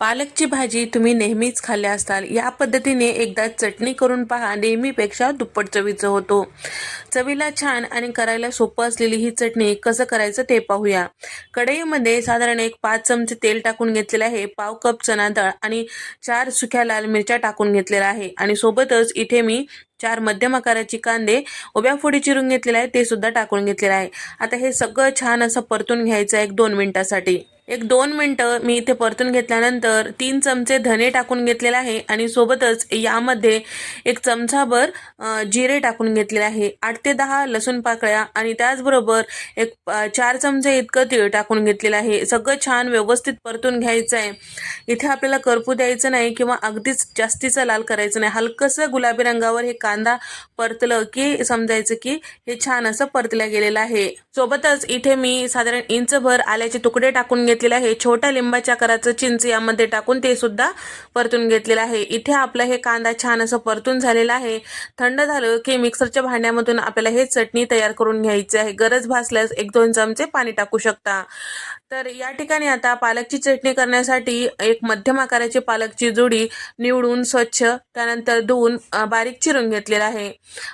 पालकची भाजी तुम्ही नेहमीच खाल्ल्या असताल या पद्धतीने एकदा चटणी करून पहा नेहमीपेक्षा दुप्पट चवीचं होतो. चवीला छान आणि करायला सोपं असलेली ही चटणी कसं करायचं ते पाहूया. कढईमध्ये साधारण एक पाच चमचे तेल टाकून घेतलेलं आहे पाव कप चना डाळ आणि चार सुक्या लाल मिरच्या टाकून घेतलेल्या आहे. आणि सोबतच इथे मी चार मध्यम आकाराची कांदे उभ्या फोडी चिरून घेतलेले आहे ते सुद्धा टाकून घेतलेलं आहे. आता हे सगळं छान असं परतून घ्यायचं आहे एक दोन मिनिटासाठी. एक दोन मिनटं मी इथे परतून घेतल्यानंतर तीन चमचे धने टाकून घेतलेले आहे आणि सोबतच यामध्ये एक चमचाभर जिरे टाकून घेतलेले आहे. आठ ते दहा लसूण पाकळ्या आणि त्याचबरोबर एक चार चमचे इतकं तीळ टाकून घेतलेलं आहे. सगळं छान व्यवस्थित परतून घ्यायचं आहे इथे आपल्याला करपू द्यायचं नाही किंवा अगदीच जास्तीचं लाल करायचं नाही. हलकंसं गुलाबी रंगावर हे कांदा परतलं की समजायचं की हे छान असं परतल्या गेलेलं आहे. सोबतच इथे मी साधारण इंचभर आल्याचे तुकडे टाकून घेतलेलं आहे. छोट्या लिंबाच्या आकाराचं चिंच यामध्ये टाकून ते सुद्धा परतून घेतलेलं आहे. इथे आपलं हे कांदा छान असं परतून झालेला आहे. थंड झालं की मिक्सरच्या भांड्यामधून आपल्याला हे चटणी तयार करून घ्यायची आहे. गरज भासल्यास एक दोन चमचे पाणी टाकू शकता. तर या ठिकाणी आता पालकची चटणी करण्यासाठी एक मध्यम आकाराची पालकची जोडी निवडून स्वच्छ त्यानंतर धुवून बारीक चिरून घेतलेला आहे.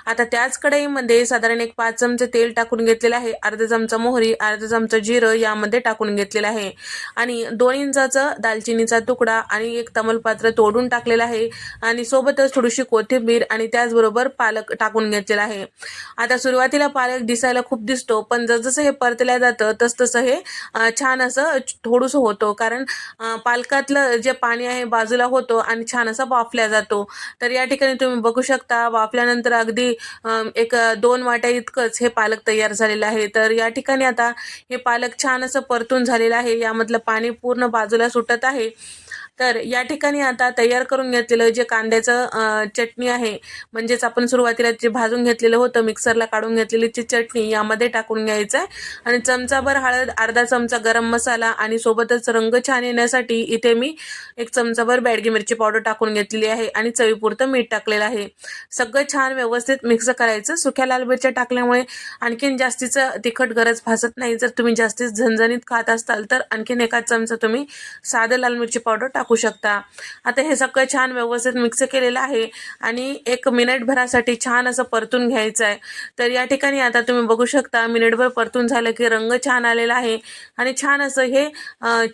आता त्याच कढईमध्ये साधारण एक पाच चमचे तेल टाकून घेतलेलं आहे. अर्धा चमचा मोहरी अर्धा चमचा जिरं यामध्ये टाकून घेतलेलं आहे. आणि दोन इंचाचं दालचिनीचा तुकडा आणि एक तमलपात्र तोडून टाकलेलं आहे. आणि सोबतच थोडीशी कोथिंबीर आणि त्याचबरोबर पालक टाकून घेतलेला आहे. आता सुरुवातीला पालक दिसायला खूप दिसतो पण जसजसं हे परतल्या जातं तसतसं हे छान असं थोडंसं होतो. कारण पालकातलं जे पाणी आहे बाजूला होतो आणि छान असा वाफल्या जातो. तर या ठिकाणी तुम्ही बघू शकता वाफल्यानंतर अगदी एक दोन वाट्या इतकंच हे पालक तयार झालेलं आहे. तर या ठिकाणी आता हे पालक छान असं परतून झालेलं आहे. यामधलं पाणी पूर्ण बाजूला सुटत आहे. तर या ठिकाणी आता तयार करून घेतलेलं जे कांद्याचं चटणी आहे म्हणजेच आपण सुरुवातीला जे भाजून घेतलेलं होतं मिक्सरला काढून घेतलेली जी चटणी यामध्ये टाकून घ्यायचं आहे. आणि चमचाभर हळद अर्धा चमचा गरम मसाला आणि सोबतच रंग छान येण्यासाठी इथे मी एक चमचाभर बॅडगी मिरची पावडर टाकून घेतलेली आहे आणि चवीपुरतं मीठ टाकलेलं आहे. सगळं छान व्यवस्थित मिक्स करायचं. सुक्या लाल मिरच्या टाकल्यामुळे आणखीन जास्तीचं तिखट गरज भासत नाही. जर तुम्ही जास्तीत झणझणीत खात असाल तर आणखीन एका चमचा तुम्ही साधं लाल मिरची पावडर टाकू टाकू शकता. आता हे सगळं छान व्यवस्थित मिक्स केलेलं आहे आणि एक मिनिटभरासाठी छान असं परतून घ्यायचं आहे. तर या ठिकाणी आता तुम्ही बघू शकता मिनिटभर परतून झालं की रंग छान आलेला आहे आणि छान असं हे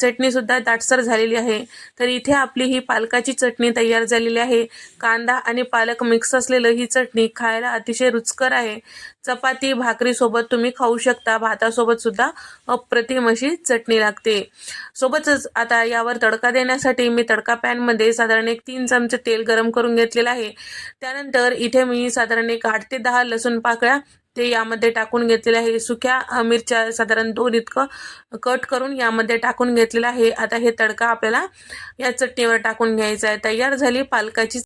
चटणीसुद्धा दाटसर झालेली आहे. तर इथे आपली ही पालकाची चटणी तयार झालेली आहे. कांदा आणि पालक मिक्स असलेलं ही चटणी खायला अतिशय रुचकर आहे. चपाती भाकरीसोबत तुम्ही खाऊ शकता. भातासोबत सुद्धा अप्रतिम अशी चटणी लागते. सोबतच आता यावर तडका देण्यासाठी मी तडका पॅनमध्ये साधारण एक तीन चमचे तेल गरम करून घेतलेलं आहे. त्यानंतर इथे मी साधारण एक आठ ते दहा लसूण पाकळ्या ते यामध्ये टाकून घेतलेले आहे. सुक्या मिरच्या साधारण दोन इतकं कट करून यामध्ये टाकून घेतलेलं आहे. आता हे तडका आपल्याला या चटणीवर टाकून घ्यायचा आहे. तयार झाली पालकाची